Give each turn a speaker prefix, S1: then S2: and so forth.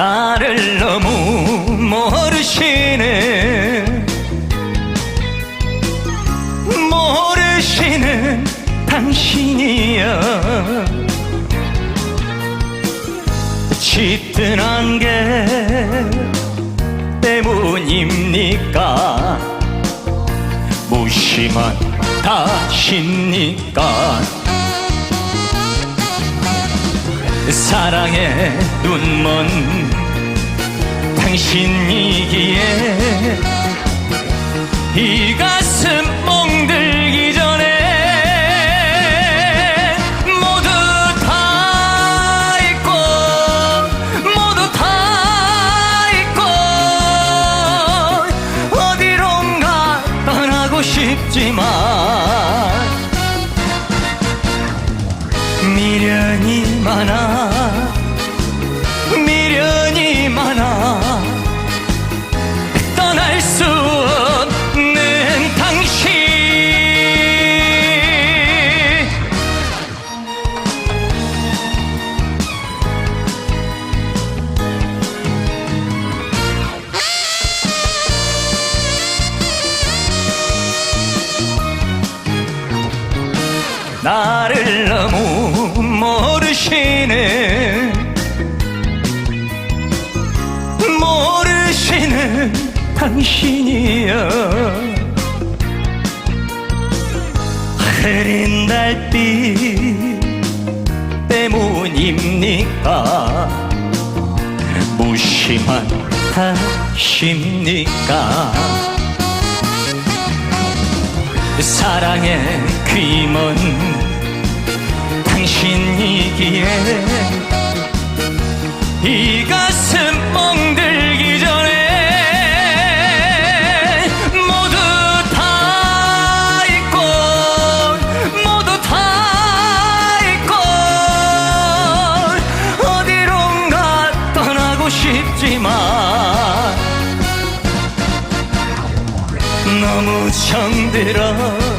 S1: 나를 너무 모르시는 모르시는 당신이여. 짙은 안개 때문입니까? 무심한 다십니까? 사랑의 눈먼 당신이기에 이 가슴 멍들기 전에 모두 다 잊고 모두 다 잊고 어디론가 떠나고 싶지만 미련이 많아 나를 너무 모르시는 모르시는 당신이여. 흐린 달빛 때문입니까? 무심한 탓입니까 사랑의 귀먼 당신이기에 이 가슴 멍들기 전에 모두 다 잊고 모두 다 잊고 어디론가 떠나고 싶지만 너무 정들어